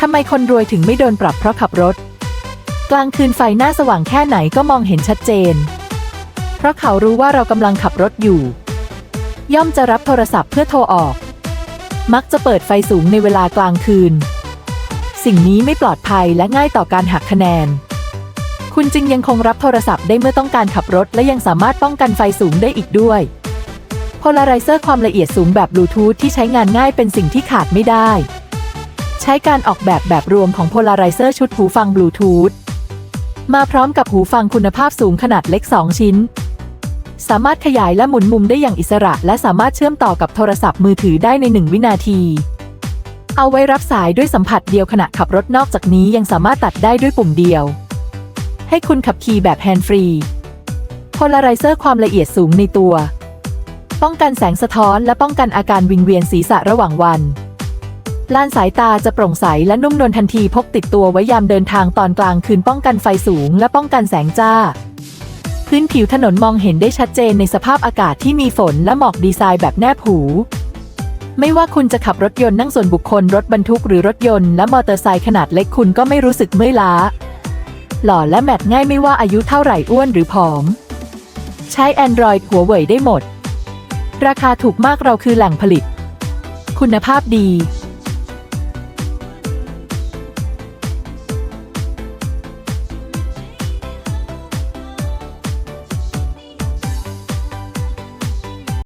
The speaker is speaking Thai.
ทำไมคนรวยถึงไม่โดนปรับเพราะขับรถ กลางคืนไฟหน้าสว่างแค่ไหนก็มองเห็นชัดเจน เพราะเขารู้ว่าเรากำลังขับรถอยู่ ย่อมจะรับโทรศัพท์เพื่อโทรออก มักจะเปิดไฟสูงในเวลากลางคืน สิ่งนี้ไม่ปลอดภัยและง่ายต่อการหักคะแนน คุณจึงยังคงรับโทรศัพท์ได้เมื่อต้องการขับรถและยังสามารถป้องกันไฟสูงได้อีกด้วยโพลาไรเซอร์ความละเอียดสูงแบบบลูทูธที่ใช้งานง่ายเป็นสิ่งที่ขาดไม่ได้ ใช้การออกแบบแบบรวมของโพลาไรเซอร์ชุดหูฟังบลูทูธมาพร้อมกับหูฟังคุณภาพสูงขนาดเล็ก 2 ชิ้น สามารถขยายและหมุนมุมได้อย่างอิสระ และสามารถเชื่อมต่อกับโทรศัพท์มือถือได้ใน 1 วินาที เอาไว้รับสายด้วยสัมผัสเดียวขณะขับรถนอกจากนี้ยังสามารถตัดได้ด้วยปุ่มเดียว ให้คุณขับขี่แบบแฮนด์ฟรีโพลาไรเซอร์ความละเอียดสูงในตัว ป้องกันแสงสะท้อนและป้องกันอาการวิงเวียนศีรษะระหว่างวัน ลานสายตาจะโปร่งใสและนุ่มนวลทันทีพกติดตัวไว้ยามเดินทางตอนกลางคืนป้องกันไฟสูงและป้องกันแสงจ้า พื้นผิวถนนมองเห็นได้ชัดเจนในสภาพอากาศที่มีฝนและหมอกดีไซน์แบบแนบหูไม่ว่าคุณจะขับรถยนต์นั่งส่วนบุคคลรถบรรทุกหรือรถยนต์และมอเตอร์ไซค์ขนาดเล็กคุณก็ไม่รู้สึกเมื่อยล้า หล่อและแมทง่ายไม่ว่าอายุเท่าไหร่อ้วนหรือผอม ใช้ Android หัวเว่ยได้หมด ราคาถูกมากเราคือแหล่งผลิต คุณภาพดี